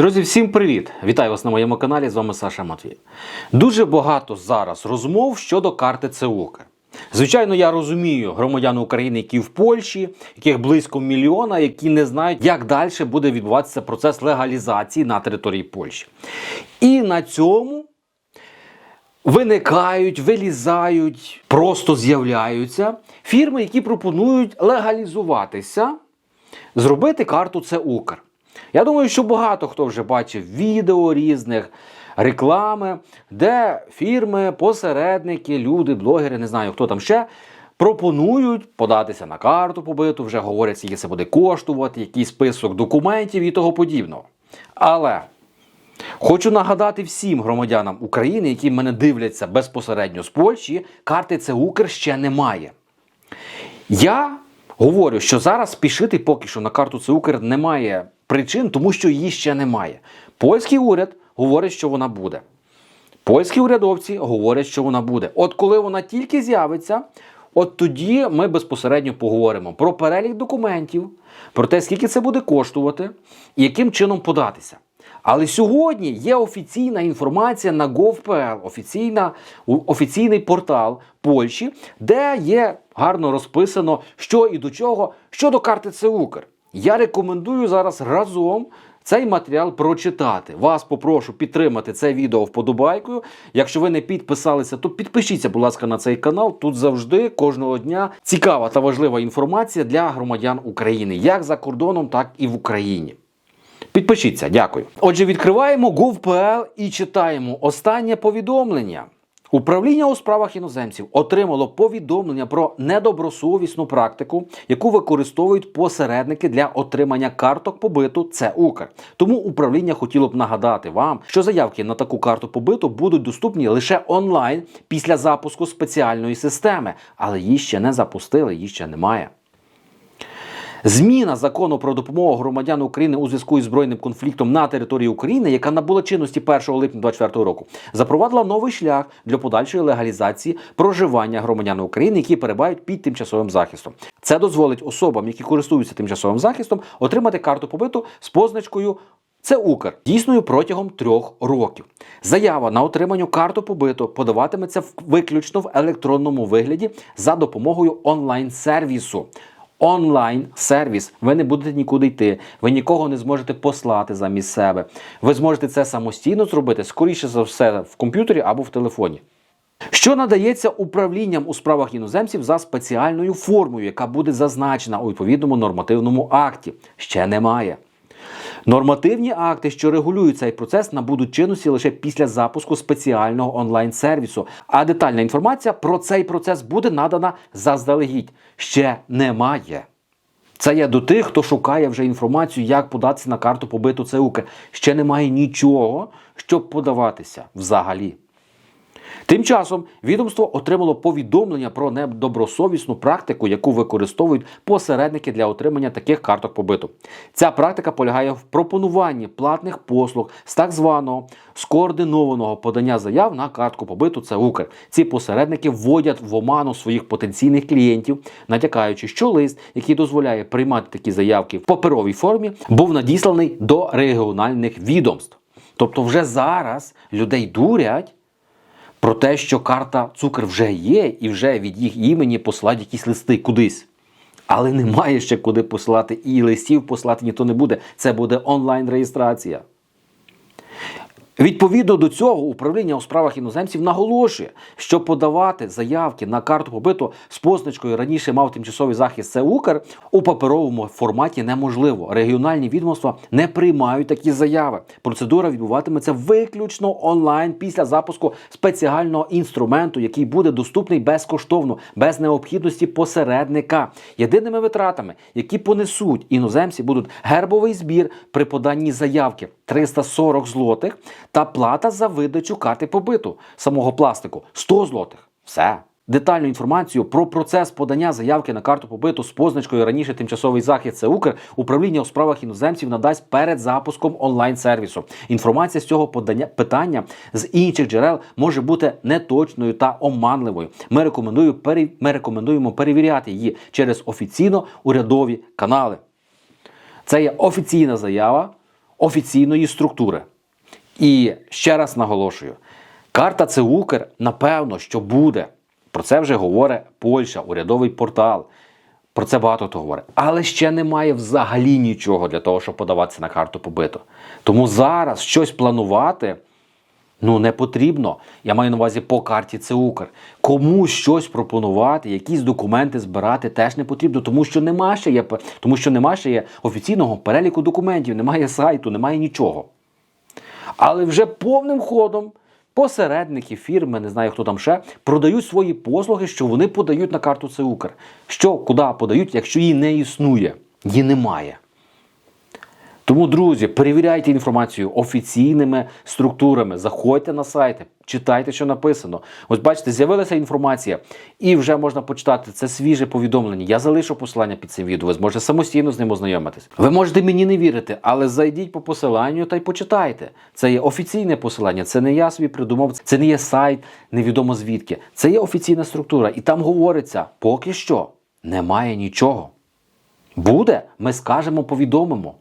Друзі, всім привіт! Вітаю вас на моєму каналі. З вами Саша Матвій. Дуже багато зараз розмов щодо карти ЦУК. Звичайно, я розумію громадян України, які в Польщі, яких близько мільйона, які не знають, як далі буде відбуватися процес легалізації на території Польщі. І на цьому виникають, вилізають, просто з'являються фірми, які пропонують легалізуватися, зробити карту це. Я думаю, що багато хто вже бачив відео різних, реклами, де фірми, посередники, люди, блогери, не знаю хто там ще. Пропонують податися на карту побиту, вже говорять, скільки це буде коштувати, який список документів і того подібного. Але Хочу нагадати всім громадянам України, які мене дивляться безпосередньо з Польщі, карти це Укр ще немає. Я говорю, що зараз спішити поки що на карту це немає причин, тому що її ще немає. Польський уряд говорить, що вона буде. Польські урядовці говорять, що вона буде. От коли вона тільки з'явиться, от тоді ми безпосередньо поговоримо про перелік документів, про те, скільки це буде коштувати і яким чином податися. Але сьогодні є офіційна інформація на gov.pl, офіційна, офіційний портал Польщі, де є гарно розписано, що і до чого щодо карти ЦУКР. Я рекомендую зараз разом цей матеріал прочитати. Вас попрошу підтримати це відео вподобайкою. Якщо ви не підписалися, то підпишіться, будь ласка, на цей канал. Тут завжди кожного дня цікава та важлива інформація для громадян України, як за кордоном, так і в Україні. Підпишіться, дякую. Отже, відкриваємо gov.pl і читаємо останнє повідомлення. Управління у справах іноземців отримало повідомлення про недобросовісну практику, яку використовують посередники для отримання карток побиту. Це Укр. Тому управління хотіло б нагадати вам, що заявки на таку карту побиту будуть доступні лише онлайн після запуску спеціальної системи, але її ще не запустили, її ще немає. Зміна закону про допомогу громадянам України у зв'язку із збройним конфліктом на території України, яка набула чинності 1 липня 2024 року, запровадила новий шлях для подальшої легалізації проживання громадян України, які перебувають під тимчасовим захистом. Це дозволить особам, які користуються тимчасовим захистом, отримати карту побиту з позначкою. Це Укр дійсною протягом трьох років. Заява на отримання карту побиту подаватиметься виключно в електронному вигляді за допомогою онлайн-сервісу. Онлайн-сервіс. Ви не будете нікуди йти, ви нікого не зможете послати замість себе. Ви зможете це самостійно зробити, скоріше за все, в комп'ютері або в телефоні. Що надається управлінням у справах іноземців за спеціальною формою, яка буде зазначена у відповідному нормативному акті? Ще немає. Нормативні акти, що регулюють цей процес, набудуть чинності лише після запуску спеціального онлайн-сервісу. А детальна інформація про цей процес буде надана заздалегідь. Ще немає. Це я до тих, хто шукає вже інформацію, як податися на карту побиту ЦУК. Ще немає нічого, щоб подаватися взагалі. Тим часом відомство отримало повідомлення про недобросовісну практику, яку використовують посередники для отримання таких карток побиту. Ця практика полягає в пропонуванні платних послуг з так званого скоординованого подання заяв на картку побиту. Це Укр. Ці посередники вводять в оману своїх потенційних клієнтів, натякаючи, що лист, який дозволяє приймати такі заявки в паперовій формі, був надісланий до регіональних відомств. Тобто, вже зараз людей дурять про те, що карта цукер вже є, і вже від їх імені посилають якісь листи кудись. Але немає ще куди посилати, і листів послати ніхто не буде. Це буде онлайн-реєстрація. Відповідно до цього, управління у справах іноземців наголошує, що подавати заявки на карту побиту з позначкою раніше мав тимчасовий захист це Укр у паперовому форматі неможливо. Регіональні відомства не приймають такі заяви. Процедура відбуватиметься виключно онлайн після запуску спеціального інструменту, який буде доступний безкоштовно, без необхідності посередника. Єдиними витратами, які понесуть іноземці, будуть гербовий збір при поданні заявки 340 злотих та плата за видачу карти побиту самого пластику 100 злотих. Все. Детальну інформацію про процес подання заявки на карту побиту з позначкою раніше тимчасовий захист це Укр управління у справах іноземців надасть перед запуском онлайн-сервісу. Інформація з цього подання питання з інших джерел може бути неточною та оманливою. Ми рекомендую пере- ми рекомендуємо перевіряти її через офіційно урядові канали. Це є офіційна заява офіційної структури. І ще раз наголошую: карта це Укр, напевно, що буде. Про це вже говорить Польща, урядовий портал. Про це багато хто говорить. Але ще немає взагалі нічого для того, щоб подаватися на карту побиту. Тому зараз щось планувати ну не потрібно. Я маю на увазі по карті це Укр. Кому щось пропонувати, якісь документи збирати теж не потрібно, тому що нема ще є, тому що нема ще є офіційного переліку документів, немає сайту, немає нічого. Але вже повним ходом посередники, фірми, не знаю хто там ще, продають свої послуги, що вони подають на карту це Укр. Що, куди подають, якщо її не існує, її немає. Тому, друзі, перевіряйте інформацію офіційними структурами, заходьте на сайти, читайте, що написано. Ось бачите, з'явилася інформація, і вже можна почитати це свіже повідомлення. Я залишу посилання під цим відео. Ви зможете самостійно з ним ознайомитись. Ви можете мені не вірити, але зайдіть по посиланню та й почитайте. Це є офіційне посилання, це не я собі придумав, це не є сайт, невідомо звідки. Це є офіційна структура, і там говориться, поки що немає нічого. Буде, ми скажемо, повідомимо.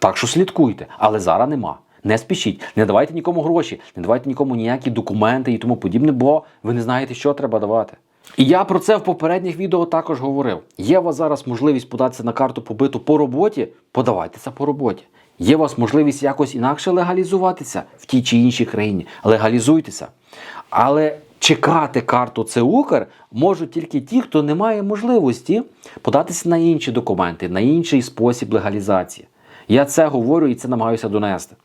Так що слідкуйте, але зараз нема. Не спішіть, не давайте нікому гроші, не давайте нікому ніякі документи і тому подібне, бо ви не знаєте, що треба давати. І я про це в попередніх відео також говорив. Є у вас зараз можливість податися на карту побиту по роботі, подавайтеся по роботі. Є у вас можливість якось інакше легалізуватися в тій чи іншій країні. Легалізуйтеся. Але чекати карту це Укр можуть тільки ті, хто не має можливості податися на інші документи, на інший спосіб легалізації. Я це говорю і це намагаюся донести.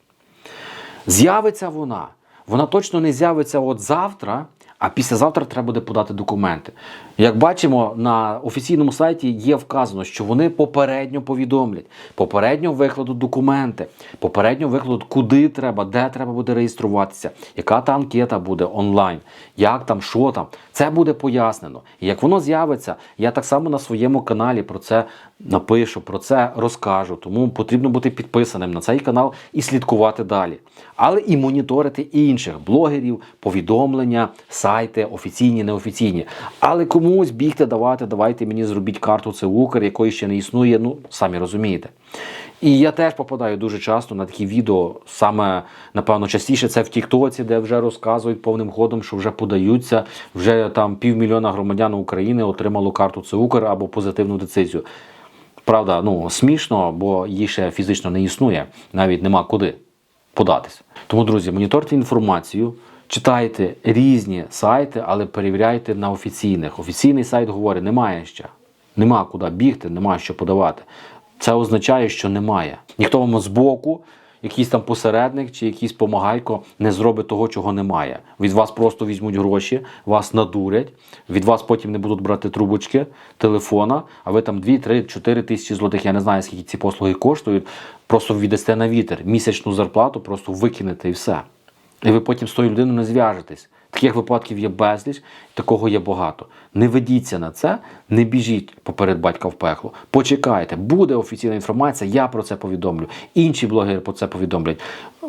З'явиться вона. Вона точно не з'явиться от завтра, а післязавтра треба буде подати документи. Як бачимо, на офіційному сайті є вказано, що вони попередньо повідомлять, попередньо викладуть документи, попередньо викладуть, куди треба, де треба буде реєструватися, яка та анкета буде онлайн, як там, що там. Це буде пояснено. І як воно з'явиться, я так само на своєму каналі про це напишу, про це розкажу. Тому потрібно бути підписаним на цей канал і слідкувати далі. Але і моніторити інших блогерів, повідомлення, сайти, офіційні, неофіційні. Але комусь бігти давати, давайте мені зробіть карту це Укр, якої ще не існує. Ну, самі розумієте. І я теж попадаю дуже часто на такі відео, саме напевно частіше це в Тіктоці, де вже розказують повним ходом, що вже подаються, вже там півмільйона громадян України отримало карту це Укр або позитивну децизію. Правда, ну смішно, бо її ще фізично не існує, навіть нема куди податись. Тому, друзі, моніторте інформацію, читайте різні сайти, але перевіряйте на офіційних. Офіційний сайт говорить, немає ще. Нема куди бігти, нема що подавати. Це означає, що немає. Ніхто вам збоку, якийсь там посередник чи якийсь помагайко не зробить того, чого немає. Від вас просто візьмуть гроші, вас надурять, від вас потім не будуть брати трубочки телефона, а ви там 2, 3, 4 тисячі злотих, я не знаю, скільки ці послуги коштують, просто віддасте на вітер. Місячну зарплату просто викинете і все. І ви потім з тою людиною не зв'яжетесь. Таких випадків є безліч, такого є багато. Не ведіться на це, не біжіть поперед батька в пекло. Почекайте, буде офіційна інформація, я про це повідомлю. Інші блогери про це повідомлять.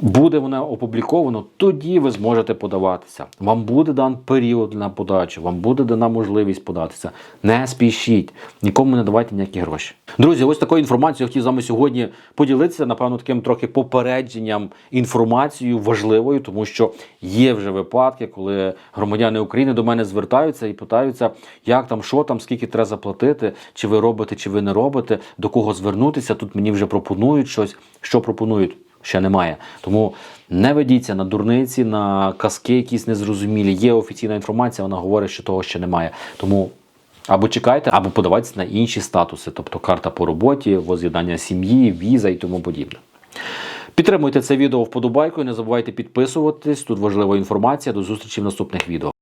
Буде воно опубліковано, тоді ви зможете подаватися. Вам буде дан період на подачу, вам буде дана можливість податися. Не спішіть, нікому не давайте ніякі гроші. Друзі, ось такою інформацією хотів з вами сьогодні поділитися. Напевно, таким трохи попередженням інформацією важливою, тому що є вже випадки, коли громадяни України до мене звертаються і питаються, як там, що там, скільки треба заплатити, чи ви робите, чи ви не робите, до кого звернутися. Тут мені вже пропонують щось. Що пропонують? Ще немає. Тому не ведіться на дурниці, на казки якісь незрозумілі. Є офіційна інформація, вона говорить, що того ще немає. Тому або чекайте, або подавайтеся на інші статуси, тобто карта по роботі, воз'єднання сім'ї, віза і тому подібне. Підтримуйте це відео вподобайкою, не забувайте підписуватись. Тут важлива інформація. До зустрічі в наступних відео.